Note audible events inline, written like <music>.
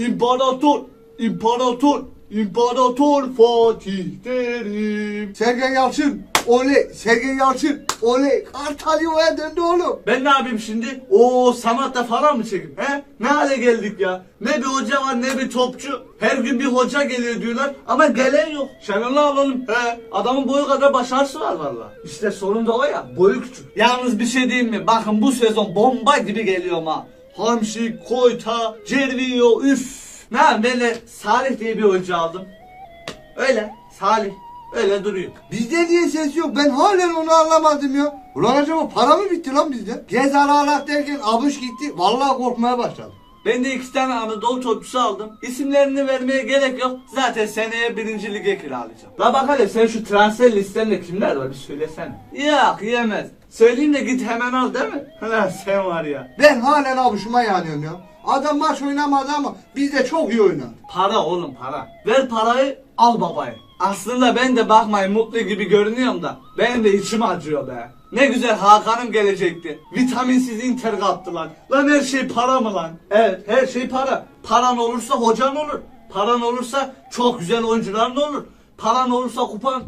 İmparator, imparator, imparator Fatih Terim. Sergen Yalçın. Oley. Sergen Yalçın. Oley. Kartal yuvaya döndü oğlum. Ben ne yapayım şimdi? Oo sanatta falan mı çekeyim? He? Ne hale geldik ya? Ne bir hoca var ne bir topçu. Her gün bir hoca geliyor diyorlar ama gelen yok. Şenol'u alalım. He? Adamın boyu kadar başarısı var valla. İşte sorun da o ya. Boyu küçük. Yalnız bir şey diyeyim mi? Bakın bu sezon bomba gibi geliyor ha. Hamşik, Koyta, Cervinho, üf. Ne yapayım böyle Salih diye bir hoca aldım. Öyle Salih. Öyle duruyor. Bizde niye ses yok? Ben halen onu anlamadım ya. Ulan acaba para mı bitti lan bizde? Gez ala derken abuş gitti. Vallahi korkmaya başladım. Ben de iki tane Anadolu topçusu aldım. İsimlerini vermeye gerek yok. Zaten seneye birinci lige kiralayacağım. La bak hele sen şu transfer listende kimler var bir söylesene. Yok yemez. Söyleyeyim de git hemen al değil mi? <laughs> Lan sen var ya. Ben halen abuşuma yanıyorum ya. Adam maç oynamadı ama bizde çok iyi oynadı. Para oğlum para. Ver parayı al babayı. Aslında ben de bakmayın mutlu gibi görünüyorum da benim de içim acıyor be. Ne güzel Hakan'ım gelecekti. Vitaminsiz inter kattılar. Lan her şey para mı lan? Evet her şey para. Paran olursa hocan olur. Paran olursa çok güzel oyuncuların olur. Paran olursa kupan